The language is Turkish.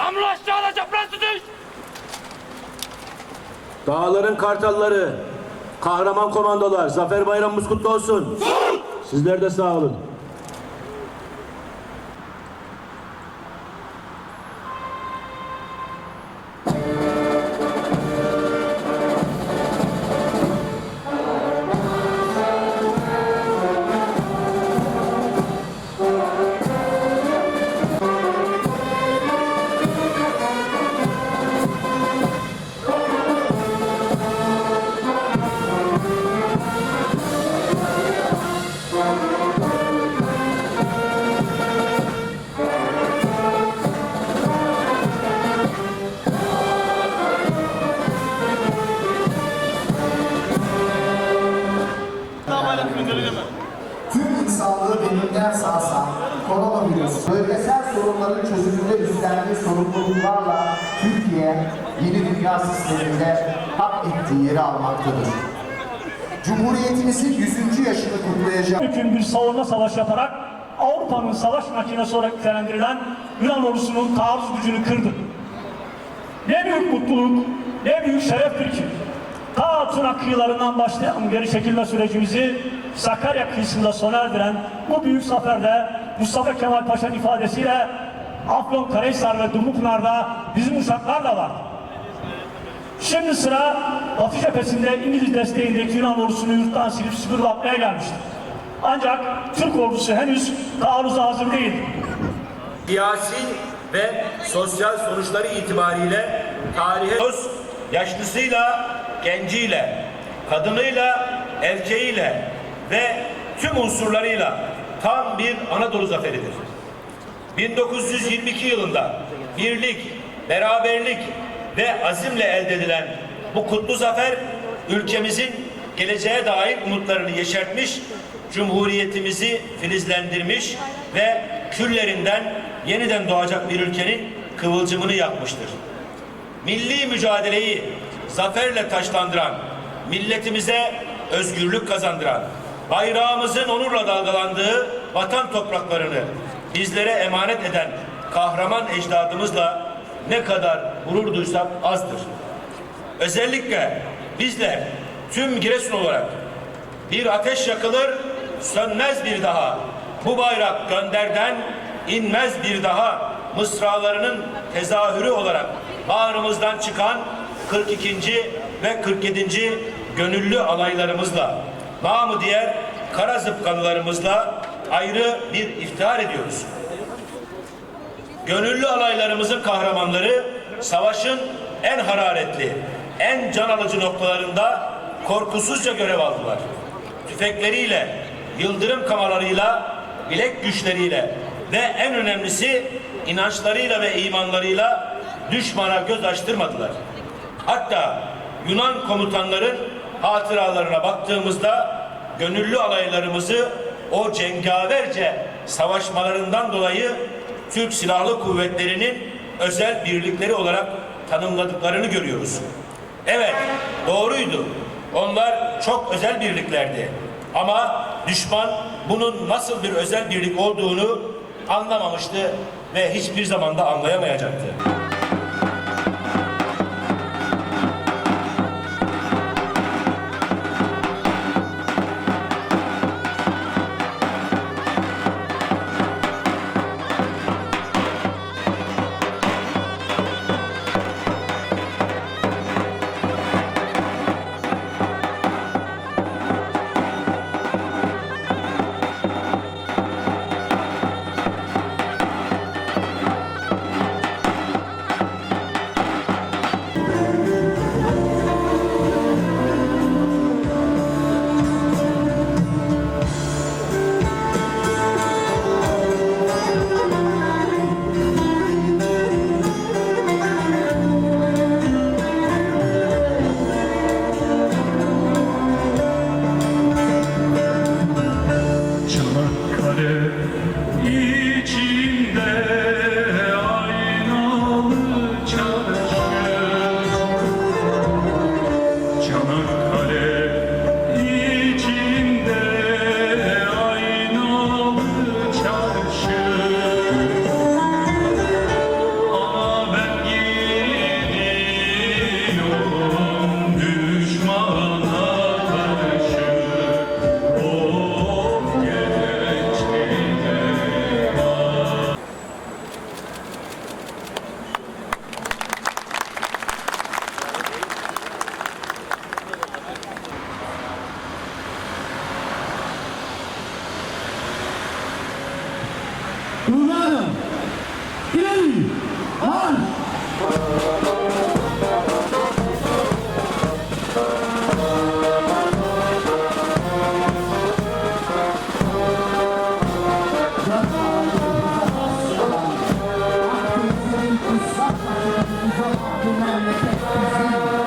Namlu aşağıda çapraz tutuş. Dağların kartalları, kahraman komandolar, Zafer Bayramımız kutlu olsun. Sizler de sağ olun. Bölgesel sorunların çözümünde üstlendiği sorumluluklarla Türkiye yeni dünya sisteminde hak ettiği yeri almaktadır. Cumhuriyetimizin 100. yaşını kutlayacak hüküm bir savunma savaşı yaparak Avrupa'nın savaş makinesi olarak nitelendirilen Yunan ordusunun taarruz gücünü kırdı. Ne büyük mutluluk, ne büyük şereftir ki ta Tuna kıyılarından başlayan geri çekilme sürecimizi Sakarya kıyısında sona erdiren bu büyük zaferde Mustafa Kemal Paşa'nın ifadesiyle Afyon, Karahisar ve Dumlupınar'da bizim uçaklar da var. Şimdi sıra Batı cephesinde İngiliz desteğindeki Yunan ordusunu yurttan silip sıfırlatmaya gelmiştir. Ancak Türk ordusu henüz taarruza hazır değil. siyasi ve sosyal sonuçları itibariyle tarihe yaşlısıyla, genciyle, kadınıyla, erkeğiyle ve tüm unsurlarıyla tam bir Anadolu zaferidir. 1922 yılında birlik, beraberlik ve azimle elde edilen bu kutlu zafer ülkemizin geleceğe dair umutlarını yeşertmiş, cumhuriyetimizi filizlendirmiş ve küllerinden yeniden doğacak bir ülkenin kıvılcımını yakmıştır. Milli mücadeleyi zaferle taşlandıran, milletimize özgürlük kazandıran, bayrağımızın onurla dalgalandığı vatan topraklarını bizlere emanet eden kahraman ecdadımızla ne kadar gurur duysak azdır. Özellikle bizler tüm Giresun olarak bir ateş yakılır, sönmez bir daha. Bu bayrak gönderden inmez bir daha. Mısralarının tezahürü olarak bağrımızdan çıkan 42. ve 47. gönüllü alaylarımızla, namı diğer kara zıpkalılarımızla ayrı bir iftihar ediyoruz. Gönüllü alaylarımızın kahramanları savaşın en hararetli, en can alıcı noktalarında korkusuzca görev aldılar. Tüfekleriyle, yıldırım kamalarıyla, bilek güçleriyle ve en önemlisi inançlarıyla ve imanlarıyla düşmana göz açtırmadılar. Hatta Yunan komutanların hatıralarına baktığımızda gönüllü alaylarımızı o cengaverce savaşmalarından dolayı Türk Silahlı Kuvvetleri'nin özel birlikleri olarak tanımladıklarını görüyoruz. Evet, doğruydu. Onlar çok özel birliklerdi. Ama düşman bunun nasıl bir özel birlik olduğunu anlamamıştı ve hiçbir zaman da anlayamayacaktı. There. 思ってください。